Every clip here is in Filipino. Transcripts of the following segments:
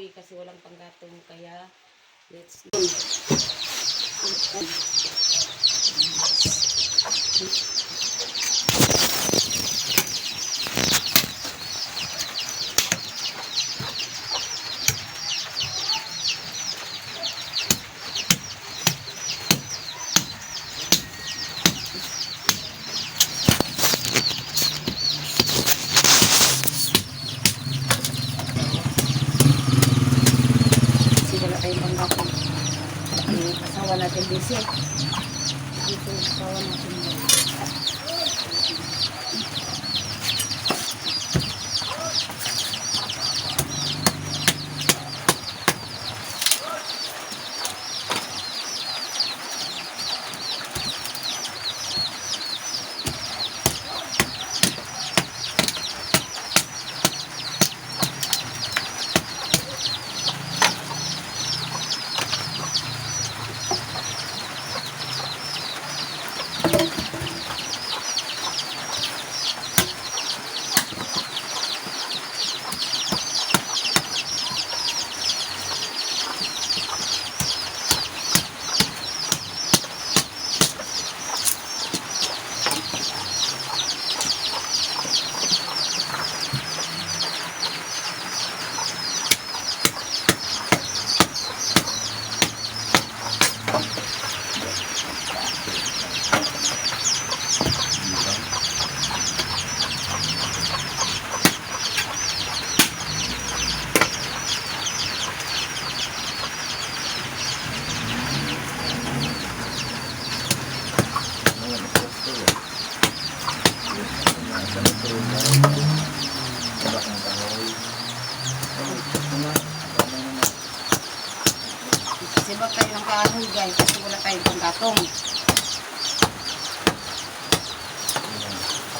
kahoy kasi walang panggatong kaya let's go. Yung asawa natin busy. Sibak tayo ng kahoy guys kasi wala tayong panggatong.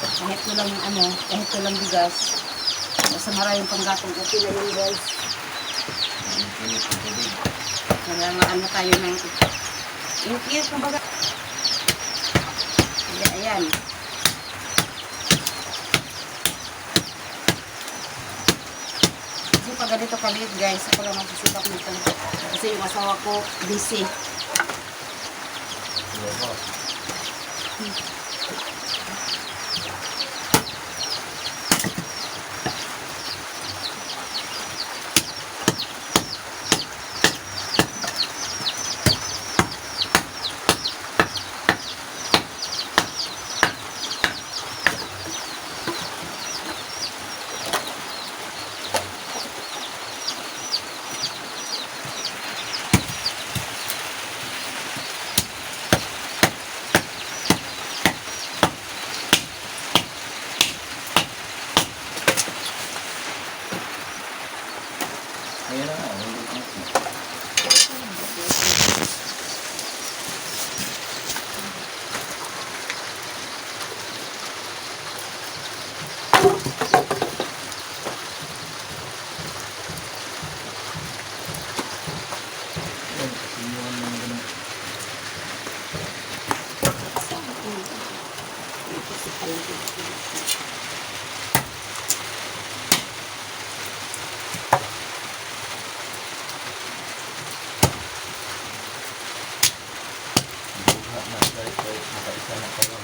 Kahit ko lang ano, kahit ko lang bigas. Basta maraming panggatong okay na yun guys. Kaya nga ano tayo ng init kumbaga. Kaya ayan. Kasi pag ganito kaliit guys, ako lang magsisipag nito. Kasi yung asawa ko busy. Ayan na, Nakaisa na kayo.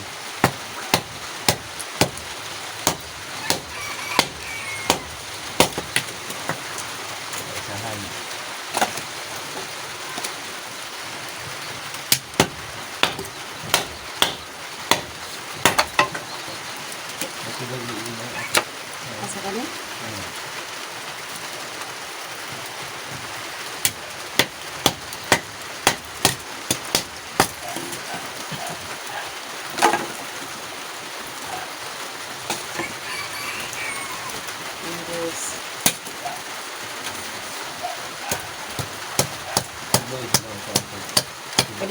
Isahan. Ito ba yung ina? Asa ka niya? Ayan, guys.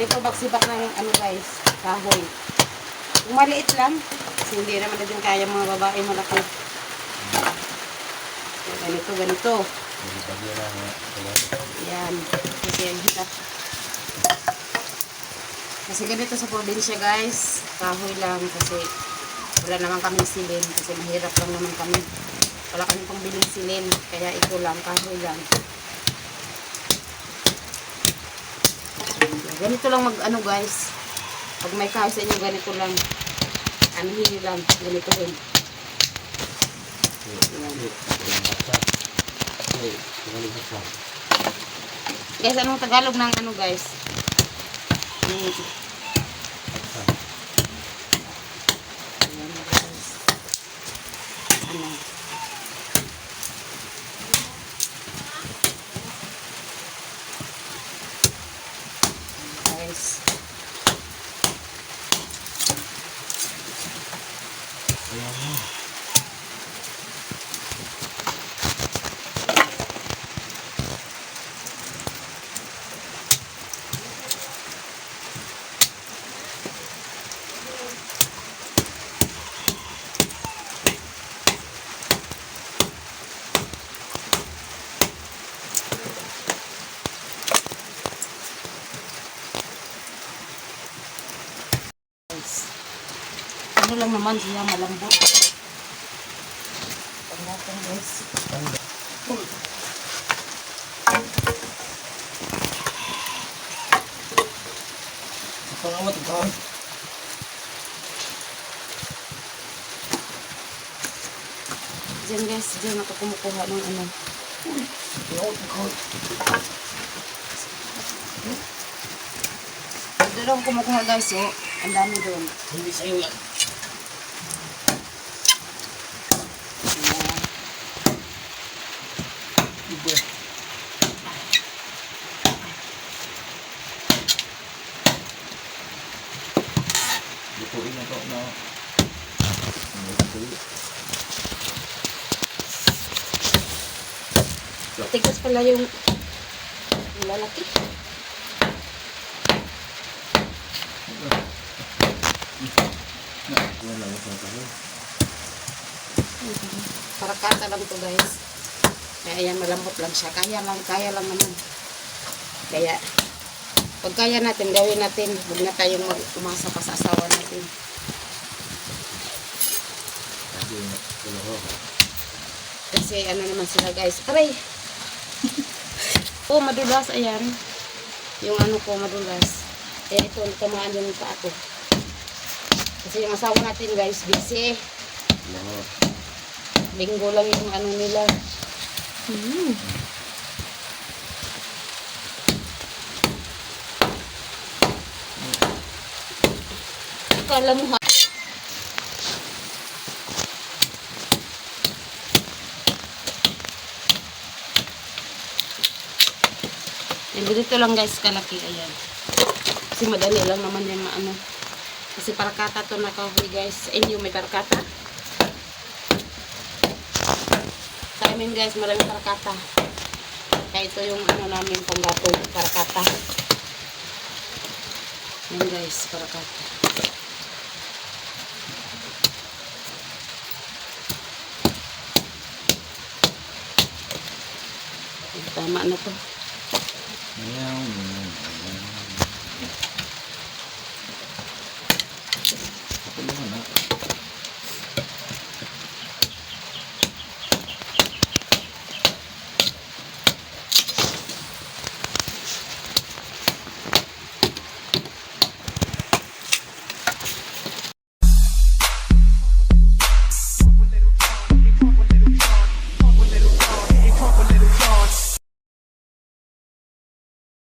Po magsibak ng ano guys, kahoy. Kung maliit lang, kasi hindi naman natin kaya mga babae malaki. Ganito, ganito. Yan. Kasi ang hirap. Kasi ganito sa probinsya guys, kahoy lang kasi wala naman kami silin kasi mahirap lang naman kami. Wala kami pang biling aasinin. Kaya ito lang, kahoy lang. Ganito lang mag ano guys. Pag may kahoy sa inyo, ganito lang. Anuhin nyo lang. Ganito rin. Guys, anong Tagalog ng ano guys? Hmm. Ano lang naman siya malambot. Pagdating guys. Pangamat ikaw. Diyan guys, diyan ako kumukuha ng ano. Pangamat ikaw. Doon ako kumukuha guys, oh. Ang dami doon. Hindi sa'yo yan. Iba. Lutuin na to na. Lutuin. Tigas pala yung lalaki. Para kata lang to guys. Kaya ayan, malambot lang siya. Kaya lang, kaya lang naman. Kaya, pag kaya natin, gawin natin. Huwag na tayong umasa pa sa asawa natin. Kasi, ano naman sila guys. Aray! oh, madulas. Ayan. Yung ano ko, madulas. Kaya ito, tamaan yung pa ako. Kasi yung asawa natin guys, busy. Linggo lang yung ano nila. Hmm. Kala mo ha? Ganito lang guys kalaki. Ayan. Kasi madali lang naman yan maano. Kasi parakata to na kahoy guys. Sa inyo may parakata? Sa guys, maraming parakata. Kaya ito yung ano namin panggatong parakata. Yan guys, parakata. Tama na to. Ayan.